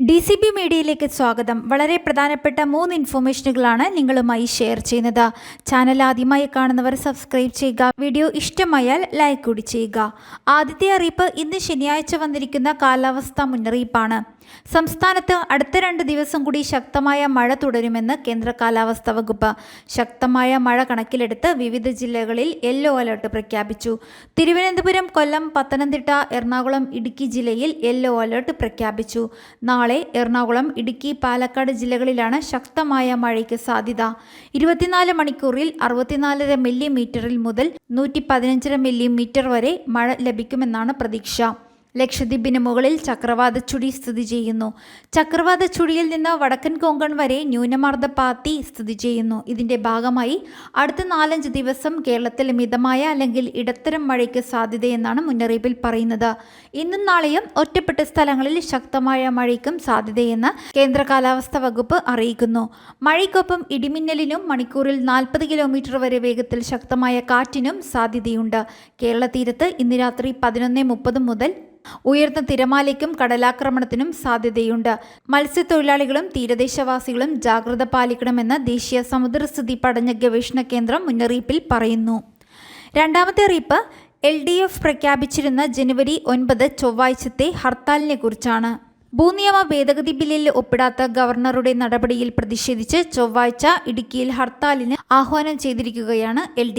D C B മീഡിയയിലേക്ക് സ്വാഗതം. വളരെ പ്രധാനപ്പെട്ട മൂന്ന് ഇൻഫോർമേഷനുകളാണ് നിങ്ങളുമായി ഷെയർ ചെയ്യുന്നത്. ചാനൽ ആദ്യമായി കാണുന്നവർ സബ്സ്ക്രൈബ് ചെയ്യുക. വീഡിയോ ഇഷ്ടമായാൽ ലൈക്ക് കൂടി ചെയ്യുക. ആദ്യത്തെ അറിയിപ്പ് ഇന്ന് ശനിയാഴ്ച വന്നിരിക്കുന്ന കാലാവസ്ഥാ മുന്നറിയിപ്പാണ്. സംസ്ഥാനത്ത് അടുത്ത രണ്ട് ദിവസം കൂടി ശക്തമായ മഴ തുടരുമെന്ന് കേന്ദ്ര കാലാവസ്ഥാ വകുപ്പ് ശക്തമായ മഴ കണക്കിലെടുത്ത് വിവിധ ജില്ലകളിൽ യെല്ലോ അലർട്ട് പ്രഖ്യാപിച്ചു. തിരുവനന്തപുരം കൊല്ലം പത്തനംതിട്ട എറണാകുളം ഇടുക്കി ജില്ലയിൽ യെല്ലോ അലർട്ട് പ്രഖ്യാപിച്ചു. നാളെ എറണാകുളം ഇടുക്കി പാലക്കാട് ജില്ലകളിലാണ് ശക്തമായ മഴയ്ക്ക് സാധ്യത. ഇരുപത്തിനാല് മണിക്കൂറിൽ അറുപത്തിനാലര മില്ലിമീറ്ററിൽ മുതൽ നൂറ്റി പതിനഞ്ചര മില്ലിമീറ്റർ വരെ മഴ ലഭിക്കുമെന്നാണ് പ്രതീക്ഷ. ലക്ഷദ്വീപിന് മുകളിൽ ചക്രവാത ചുഴി സ്ഥിതി ചെയ്യുന്നു. ചക്രവാത ചുഴിയിൽ നിന്ന് വടക്കൻ കൊങ്കൺ വരെ ന്യൂനമർദ്ദ പാത്തി സ്ഥിതി ചെയ്യുന്നു. ഇതിന്റെ ഭാഗമായി അടുത്ത നാലഞ്ച് ദിവസം കേരളത്തിൽ മിതമായ അല്ലെങ്കിൽ ഇടത്തരം മഴയ്ക്ക് സാധ്യതയെന്നാണ് മുന്നറിയിപ്പിൽ പറയുന്നത്. ഇന്നും നാളെയും ഒറ്റപ്പെട്ട സ്ഥലങ്ങളിൽ ശക്തമായ മഴയ്ക്കും സാധ്യതയെന്ന് കേന്ദ്ര കാലാവസ്ഥാ വകുപ്പ് അറിയിക്കുന്നു. മഴയ്ക്കൊപ്പം ഇടിമിന്നലിനും മണിക്കൂറിൽ നാൽപ്പത് കിലോമീറ്റർ വരെ വേഗത്തിൽ ശക്തമായ കാറ്റിനും സാധ്യതയുണ്ട്. കേരള തീരത്ത് ഇന്ന് രാത്രി പതിനൊന്ന് മുപ്പത് മുതൽ ഉയർന്ന തിരമാലയ്ക്കും കടലാക്രമണത്തിനും സാധ്യതയുണ്ട്. മത്സ്യത്തൊഴിലാളികളും തീരദേശവാസികളും ജാഗ്രത പാലിക്കണമെന്ന് ദേശീയ സമുദ്രസ്ഥിതി പഠന ഗവേഷണ കേന്ദ്രം മുന്നറിയിപ്പിൽ പറയുന്നു. രണ്ടാമത്തെ അറിയിപ്പ് എൽ ഡി എഫ് പ്രഖ്യാപിച്ചിരുന്ന ജനുവരി ഒൻപത് ചൊവ്വാഴ്ചത്തെ ഹർത്താലിനെ കുറിച്ചാണ്. ഭൂനിയമ ഭേദഗതി ബില്ലിൽ ഒപ്പിടാത്ത ഗവർണറുടെ നടപടിയിൽ പ്രതിഷേധിച്ച് ചൊവ്വാഴ്ച ഇടുക്കിയിൽ ഹർത്താലിന് ആഹ്വാനം ചെയ്തിരിക്കുകയാണ് L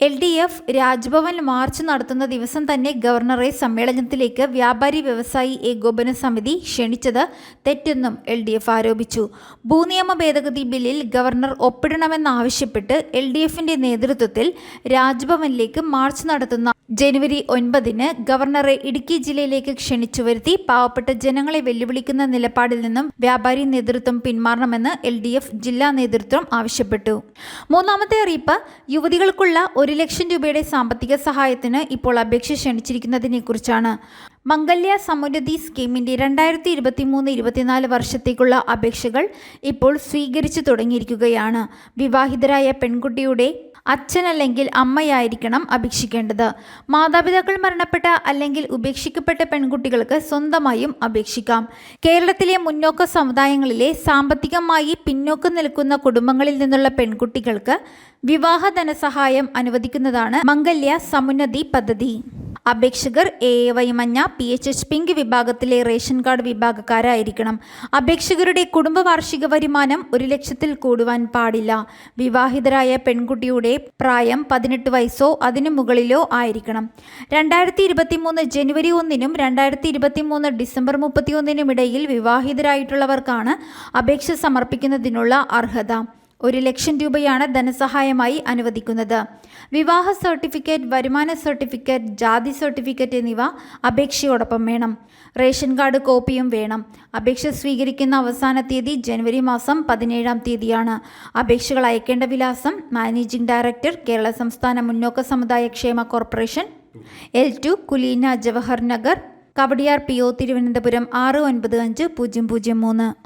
L D F Raj Bhavan march നടത്തുന്ന ദിവസം തന്നെ ഗവർണറെ സമ്മേളനത്തിലേക്ക് വ്യാപാരി വ്യവസായി ഏകോപന സമിതി ക്ഷണിച്ചത് തെറ്റെന്നും എൽ ഡി എഫ് ആരോപിച്ചു. ഭൂനിയമ ഭേദഗതി ബില്ലിൽ ഗവർണർ ഒപ്പിടണമെന്നാവശ്യപ്പെട്ട് എൽ ഡി എഫിന്റെ നേതൃത്വത്തിൽ രാജ്ഭവനിലേക്ക് മാർച്ച് നടത്തുന്ന ജനുവരി ഒൻപതിന് ഗവർണറെ ഇടുക്കി ജില്ലയിലേക്ക് ക്ഷണിച്ചു വരുത്തി പാവപ്പെട്ട ജനങ്ങളെ വെല്ലുവിളിക്കുന്ന നിലപാടിൽ നിന്നും വ്യാപാരി നേതൃത്വം പിന്മാറണമെന്ന് എൽ ഡി എഫ് ജില്ലാ നേതൃത്വം ആവശ്യപ്പെട്ടു. മൂന്നാമത്തെ അറിയിപ്പ് യുവതികൾക്കുള്ള ഒരു ലക്ഷം രൂപയുടെ സാമ്പത്തിക സഹായത്തിന് ഇപ്പോൾ അപേക്ഷ ക്ഷണിച്ചിരിക്കുന്നതിനെ കുറിച്ചാണ് മംഗല്യ സമുന്നതി സ്കീമിന്റെ രണ്ടായിരത്തി ഇരുപത്തി മൂന്ന് ഇരുപത്തിനാല് വർഷത്തേക്കുള്ള അപേക്ഷകൾ ഇപ്പോൾ സ്വീകരിച്ചു തുടങ്ങിയിരിക്കുകയാണ്. വിവാഹിതരായ പെൺകുട്ടിയുടെ അച്ഛൻ അല്ലെങ്കിൽ അമ്മയായിരിക്കണം അപേക്ഷിക്കേണ്ടത്. മാതാപിതാക്കൾ മരണപ്പെട്ട അല്ലെങ്കിൽ ഉപേക്ഷിക്കപ്പെട്ട പെൺകുട്ടികൾക്ക് സ്വന്തമായും അപേക്ഷിക്കാം. കേരളത്തിലെ മുന്നോക്ക സമുദായങ്ങളിലെ സാമ്പത്തികമായി പിന്നോക്കം നിൽക്കുന്ന കുടുംബങ്ങളിൽ നിന്നുള്ള പെൺകുട്ടികൾക്ക് വിവാഹ ധനസഹായം അനുവദിക്കുന്നതാണ് മംഗല്യ സമുന്നതി പദ്ധതി. അപേക്ഷകർ എ എ വൈ മഞ്ഞ പി എച്ച് എച്ച് പിങ്ക് വിഭാഗത്തിലെ റേഷൻ കാർഡ് വിഭാഗക്കാരായിരിക്കണം. അപേക്ഷകരുടെ കുടുംബ വാർഷിക വരുമാനം ഒരു ലക്ഷത്തിൽ കൂടുവാൻ പാടില്ല. വിവാഹിതരായ പെൺകുട്ടിയുടെ പ്രായം പതിനെട്ട് വയസ്സോ അതിനു മുകളിലോ ആയിരിക്കണം. രണ്ടായിരത്തി ഇരുപത്തി മൂന്ന് ജനുവരി ഒന്നിനും രണ്ടായിരത്തി ഇരുപത്തി മൂന്ന് ഡിസംബർ മുപ്പത്തി ഒന്നിനും ഇടയിൽ വിവാഹിതരായിട്ടുള്ളവർക്കാണ് അപേക്ഷ സമർപ്പിക്കുന്നതിനുള്ള അർഹത. ഒരു ലക്ഷം രൂപയാണ് ധനസഹായമായി അനുവദിക്കുന്നത്. വിവാഹ സർട്ടിഫിക്കറ്റ് വരുമാന സർട്ടിഫിക്കറ്റ് ജാതി സർട്ടിഫിക്കറ്റ് എന്നിവ അപേക്ഷയോടൊപ്പം വേണം. റേഷൻ കാർഡ് കോപ്പിയും വേണം. അപേക്ഷ സ്വീകരിക്കുന്ന അവസാന തീയതി ജനുവരി മാസം പതിനേഴാം തീയതിയാണ്. അപേക്ഷകൾ അയക്കേണ്ട വിലാസം മാനേജിംഗ് ഡയറക്ടർ കേരള സംസ്ഥാന മുന്നോക്ക സമുദായ ക്ഷേമ corporation L two Kuleena Jawahar Nagar Kawdiar P O Thiruvananthapuram ആറ് ഒൻപത് അഞ്ച് പൂജ്യം പൂജ്യം മൂന്ന്.